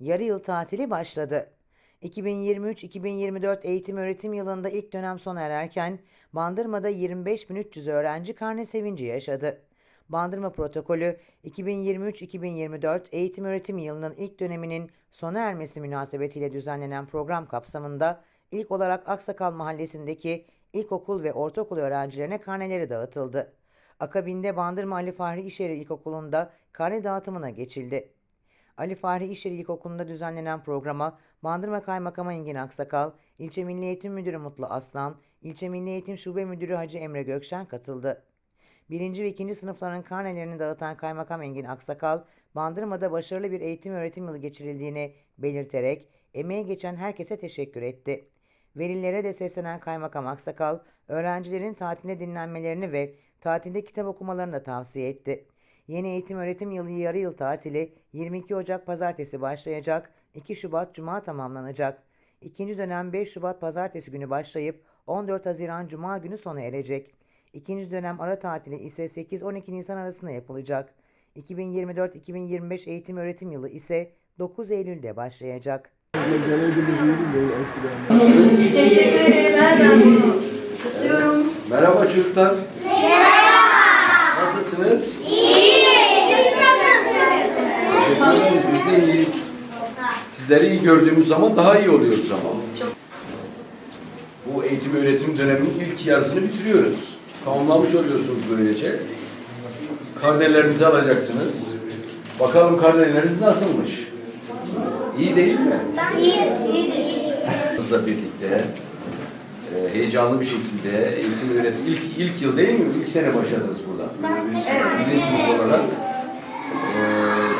yarı yıl tatili başladı. 2023-2024 eğitim öğretim yılında ilk dönem sona ererken Bandırma'da 25.300 öğrenci karne sevinci yaşadı. Bandırma protokolü 2023-2024 eğitim öğretim yılının ilk döneminin sona ermesi münasebetiyle düzenlenen program kapsamında ilk olarak Aksakal Mahallesi'ndeki ilkokul ve ortaokul öğrencilerine karneleri dağıtıldı. Akabinde Bandırma Ali Fahri İşyeri İlkokulu'nda karne dağıtımına geçildi. Ali Fahri İşyeri İlkokulu'nda düzenlenen programa Bandırma Kaymakamı Engin Aksakal, İlçe Milli Eğitim Müdürü Mutlu Aslan, İlçe Milli Eğitim Şube Müdürü Hacı Emre Gökşen katıldı. Birinci ve ikinci sınıfların karnelerini dağıtan Kaymakam Engin Aksakal, Bandırma'da başarılı bir eğitim öğretim yılı geçirildiğini belirterek emeği geçen herkese teşekkür etti. Velilere de seslenen Kaymakam Aksakal, öğrencilerin tatilde dinlenmelerini ve tatilde kitap okumalarını da tavsiye etti. Yeni eğitim öğretim yılı yarı yıl tatili 22 Ocak Pazartesi başlayacak, 2 Şubat Cuma tamamlanacak. İkinci dönem 5 Şubat Pazartesi günü başlayıp 14 Haziran Cuma günü sona erecek. İkinci dönem ara tatili ise 8-12 Nisan arasında yapılacak. 2024-2025 eğitim öğretim yılı ise 9 Eylül'de başlayacak. Teşekkür ederim. Ben bunu kısıyorum. Merhaba çocuklar. Merhaba. Nasılsınız? Teşekkür ederiz. Biz de iyiyiz. Sizleri iyi gördüğümüz zaman daha iyi oluyoruz ama. Bu eğitim öğretim döneminin ilk yarısını bitiriyoruz. Tamamlamış oluyorsunuz böylece. Karnelerinizi alacaksınız. Bakalım karneleriniz nasılmış? İyi değil mi? Kızla birlikte e, heyecanlı bir şekilde eğitim öğretim ilk ilk yıl değil mi? İlk sene başladınız burada. Birinci sınıf olarak. E,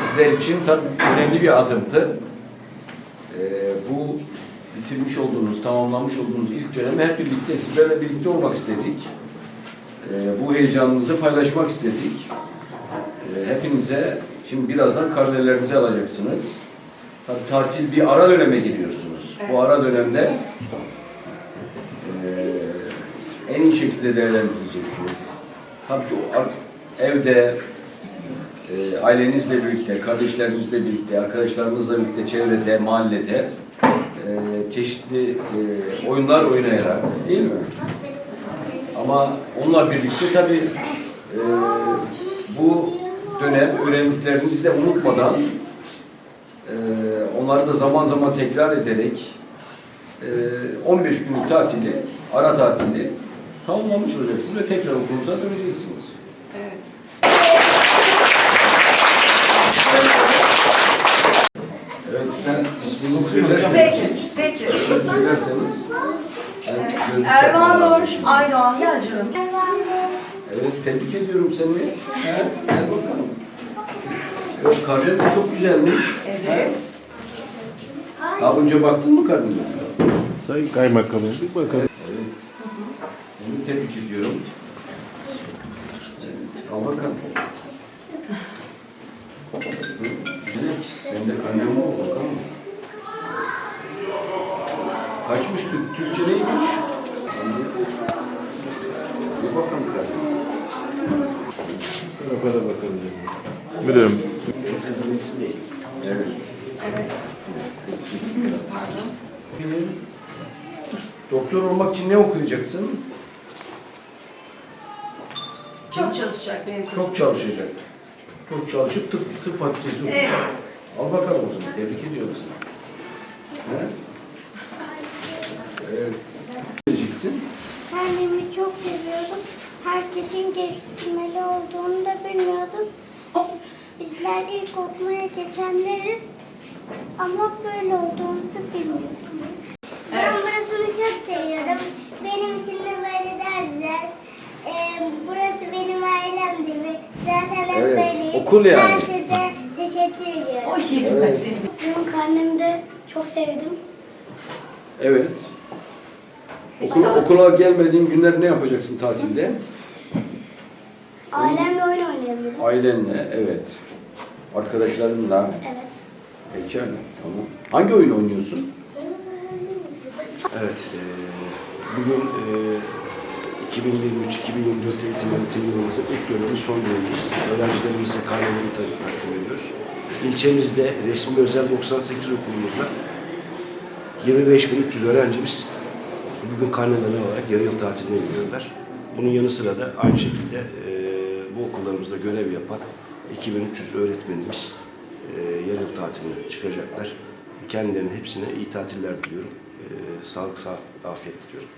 sizler için tabii önemli bir adımdı. E, bu bitirmiş olduğunuz, tamamlamış olduğunuz ilk dönemi hep birlikte sizlerle birlikte olmak istedik. E, bu heyecanınızı paylaşmak istedik. E, hepinize şimdi birazdan karnelerinizi alacaksınız. Tabii tatil bir ara döneme giriyorsunuz. Bu ara dönemde en iyi şekilde değerlendireceksiniz. Tabii ki o artık evde eee, ailenizle birlikte, kardeşlerinizle birlikte, arkadaşlarınızla birlikte, çevrede, mahallede eee, çeşitli eee, oyunlar oynayarak değil mi? Ama onunla birlikte tabii eee, bu dönem öğrendiklerinizi de unutmadan onları da zaman zaman tekrar ederek eee, 15 günlük tatili, ara tatili tamamlamış olacaksınız ve tekrar okulunuza döneceksiniz. Evet. Evet, sen ismini söylerseniz, Peki, siz peki. ismini söylerseniz ben gözlük Erman takmam Nur lazım. Aydoğan Yalçın. Evet, tebrik ediyorum seni. He, gel bakalım. Evet, karnen de çok güzelmiş. Evet. Daha önce baktın mı karnına? Sayın Kaymakamım bir bakalım. Evet. Onu tebrik ediyorum. Evet, Al bakalım. Sen de karnem ol bakalım. Kaçmış Türk- Türkçe neymiş? Bir bakalım. Tarafa da bakalım. Müdürüm. Evet. Doktor olmak için ne okuyacaksın? Çok çalışacak benim kızım. Çok çalışacak. Çok çalışıp tıp, tıp fakültesi okuyacak. Evet. Al bakalım o zaman. Tebrik ediyoruz. He? Evet. Diyeceksin? Annemi çok seviyordum. Herkesin geliştirmeli olduğunu da bilmiyordum. Bizler ilk okumaya geçenleriz. Ama böyle olduğumuzu bilmiyordum. Ben burasını çok seviyorum. Benim için de böyle daha güzel. Ee, burası benim ailemdi ve zaten hep Evet, böyleyiz. okul yani. O yerim ben seni. Benim karnemi de çok sevdim. Evet. Okul, okula gelmediğin günler ne yapacaksın tatilde? Ailemle oyun oynayabilirim. Ailenle, evet. Arkadaşlarınla. Evet. Pekala, tamam. Hangi oyun oynuyorsun? Evet. eee, bugün eee 2023-2024 eğitim öğretim yılımızın ilk dönemi son dönemimiz. Öğrencilerimize karneleri takdim ediyoruz. İlçemizde resmi özel 98 okulumuzda 25.300 öğrencimiz bugün karnelerini olarak yarı yıl tatiline gidiyorlar. Bunun yanı sıra da aynı şekilde e, bu okullarımızda görev yapan 2300 öğretmenimiz e, yarı yıl tatiline çıkacaklar. Kendilerine hepsine iyi tatiller diliyorum. E, sağlık, sağ, afiyet diliyorum.